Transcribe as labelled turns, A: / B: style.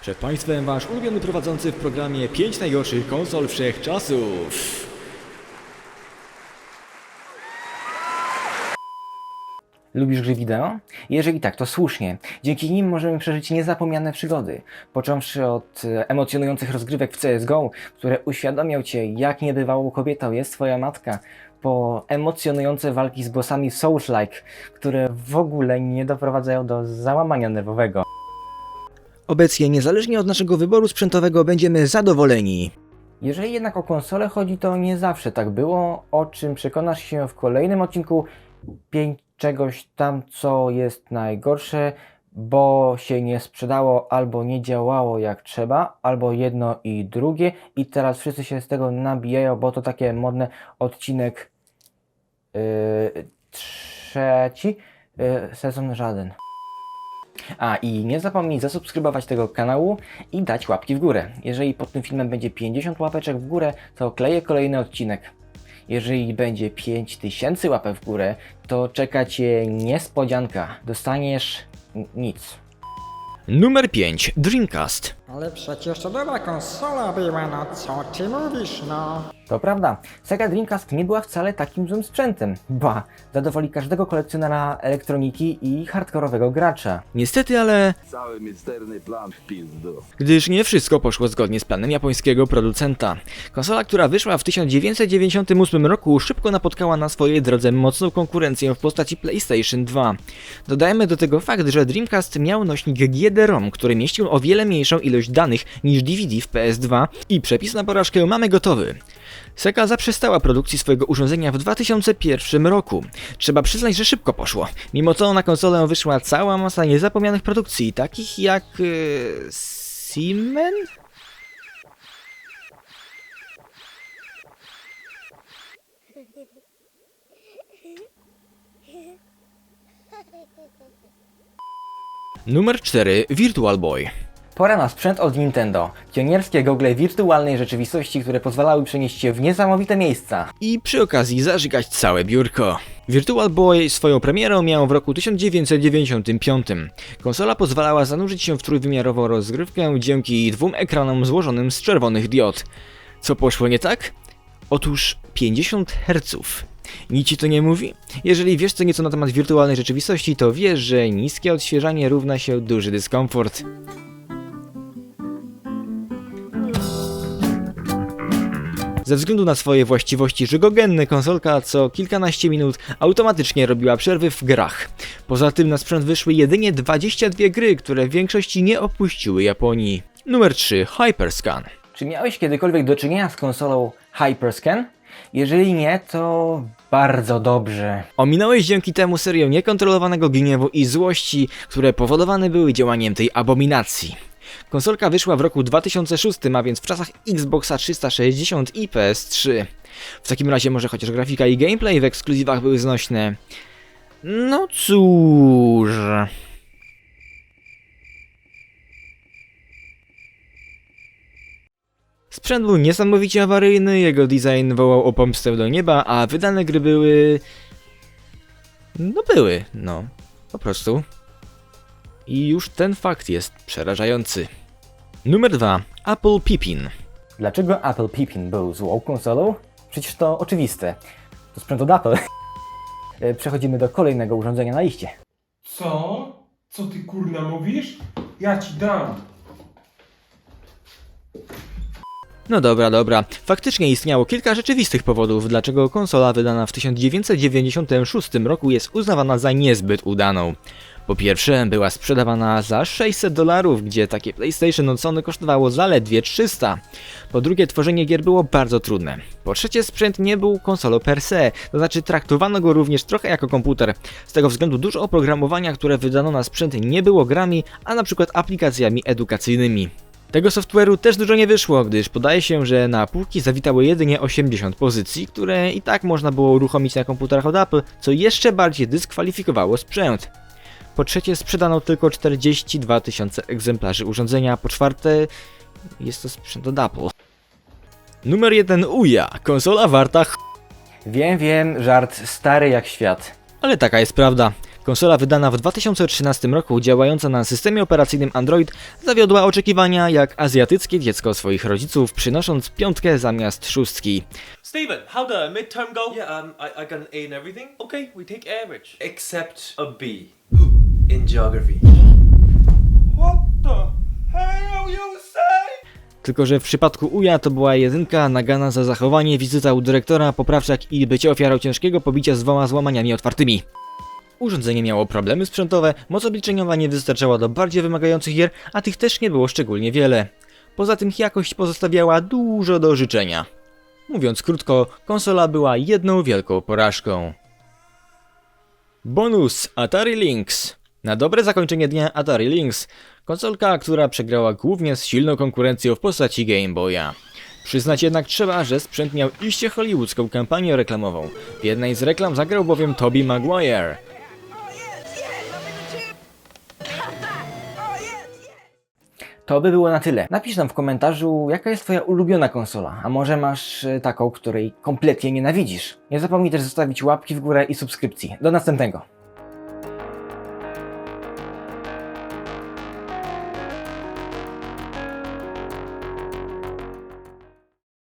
A: Przed Państwem Wasz ulubiony prowadzący w programie 5 najgorszych konsol wszechczasów.
B: Lubisz gry wideo? Jeżeli tak, to słusznie. Dzięki nim możemy przeżyć niezapomniane przygody. Począwszy od e, emocjonujących rozgrywek w CSGO, które uświadomią cię, jak niebywałą kobietą jest twoja matka, po emocjonujące walki z bossami Souls-like, które w ogóle nie doprowadzają do załamania nerwowego.
A: Obecnie, niezależnie od naszego wyboru sprzętowego, będziemy zadowoleni.
B: Jeżeli jednak o konsolę chodzi, to nie zawsze tak było, o czym przekonasz się w kolejnym odcinku 5 czegoś tam, co jest najgorsze, bo się nie sprzedało albo nie działało jak trzeba, albo jedno i drugie i teraz wszyscy się z tego nabijają, bo to takie modne odcinek yy, trzeci, yy, sezon żaden. A i nie zapomnij zasubskrybować tego kanału i dać łapki w górę. Jeżeli pod tym filmem będzie 50 łapeczek w górę, to kleję kolejny odcinek. Jeżeli będzie 5000 łapek w górę, to czeka Cię niespodzianka. Dostaniesz nic.
A: Numer 5. Dreamcast.
C: Ale przecież to dobra konsola była, no co ty mówisz, no?
B: To prawda, Sega Dreamcast nie była wcale takim złym sprzętem. Ba, zadowoli każdego kolekcjonera elektroniki i hardkorowego gracza.
A: Niestety, ale
D: Cały misterny plan w pizdu.
A: gdyż nie wszystko poszło zgodnie z planem japońskiego producenta. Konsola, która wyszła w 1998 roku, szybko napotkała na swojej drodze mocną konkurencję w postaci PlayStation 2. Dodajmy do tego fakt, że Dreamcast miał nośnik GD-ROM, który mieścił o wiele mniejszą ilość danych niż DVD w PS2 i przepis na porażkę mamy gotowy. Sega zaprzestała produkcji swojego urządzenia w 2001 roku. Trzeba przyznać, że szybko poszło. Mimo to na konsolę wyszła cała masa niezapomnianych produkcji, takich jak... Yy, Seaman? Numer 4. Virtual Boy.
B: Pora na sprzęt od Nintendo. Pionierskie gogle wirtualnej rzeczywistości, które pozwalały przenieść się w niesamowite miejsca.
A: i przy okazji zażygać całe biurko. Virtual Boy swoją premierę miał w roku 1995. Konsola pozwalała zanurzyć się w trójwymiarową rozgrywkę dzięki dwóm ekranom złożonym z czerwonych diod. Co poszło nie tak? Otóż 50 Hz. Nic ci to nie mówi? Jeżeli wiesz co nieco na temat wirtualnej rzeczywistości, to wiesz, że niskie odświeżanie równa się duży dyskomfort. Ze względu na swoje właściwości żygogenne, konsolka co kilkanaście minut automatycznie robiła przerwy w grach. Poza tym na sprzęt wyszły jedynie 22 gry, które w większości nie opuściły Japonii. Numer 3. Hyperscan.
B: Czy miałeś kiedykolwiek do czynienia z konsolą Hyperscan? Jeżeli nie, to bardzo dobrze.
A: Ominąłeś dzięki temu serię niekontrolowanego gniewu i złości, które powodowane były działaniem tej abominacji. Konsolka wyszła w roku 2006, a więc w czasach Xboxa 360 i PS3. W takim razie może chociaż grafika i gameplay w ekskluzywach były znośne. No cóż... Sprzęt był niesamowicie awaryjny, jego design wołał o pomstę do nieba, a wydane gry były... No były, no. Po prostu. I już ten fakt jest przerażający. Numer 2. Apple Pippin.
B: Dlaczego Apple Pippin był złą konsolą? Przecież to oczywiste. To sprzęt od Apple. Przechodzimy do kolejnego urządzenia na liście.
E: Co? Co ty kurna mówisz? Ja ci dam.
A: No dobra, dobra. Faktycznie istniało kilka rzeczywistych powodów, dlaczego konsola wydana w 1996 roku jest uznawana za niezbyt udaną. Po pierwsze, była sprzedawana za 600 dolarów, gdzie takie PlayStation od Sony kosztowało zaledwie 300. Po drugie, tworzenie gier było bardzo trudne. Po trzecie, sprzęt nie był konsolą per se, to znaczy traktowano go również trochę jako komputer. Z tego względu dużo oprogramowania, które wydano na sprzęt nie było grami, a na przykład aplikacjami edukacyjnymi. Tego software'u też dużo nie wyszło, gdyż podaje się, że na półki zawitało jedynie 80 pozycji, które i tak można było uruchomić na komputerach od Apple, co jeszcze bardziej dyskwalifikowało sprzęt. Po trzecie sprzedano tylko 42 tysiące egzemplarzy urządzenia, po czwarte jest to sprzęt od Apple. Numer 1 UJA, konsola warta ch...
B: Wiem, wiem, żart stary jak świat.
A: Ale taka jest prawda. Konsola wydana w 2013 roku, działająca na systemie operacyjnym Android, zawiodła oczekiwania jak azjatyckie dziecko swoich rodziców, przynosząc piątkę zamiast szóstki.
F: Steven, how the midterm go? Yeah, um, I, I got an A in everything. Okay, we take average. Except a B. In geography. What the hell you say?
A: Tylko, że w przypadku Uja to była jedynka nagana za zachowanie, wizyta u dyrektora, poprawczak i bycie ofiarą ciężkiego pobicia z dwoma złamaniami otwartymi. Urządzenie miało problemy sprzętowe, moc obliczeniowa nie wystarczała do bardziej wymagających gier, a tych też nie było szczególnie wiele. Poza tym jakość pozostawiała dużo do życzenia. Mówiąc krótko, konsola była jedną wielką porażką. Bonus Atari Lynx. Na dobre zakończenie dnia Atari Lynx, konsolka, która przegrała głównie z silną konkurencją w postaci Game Boya. Przyznać jednak trzeba, że sprzęt miał iście hollywoodzką kampanię reklamową. W jednej z reklam zagrał bowiem Tobey Maguire.
B: To by było na tyle. Napisz nam w komentarzu, jaka jest Twoja ulubiona konsola, a może masz y, taką, której kompletnie nienawidzisz. Nie zapomnij też zostawić łapki w górę i subskrypcji. Do następnego.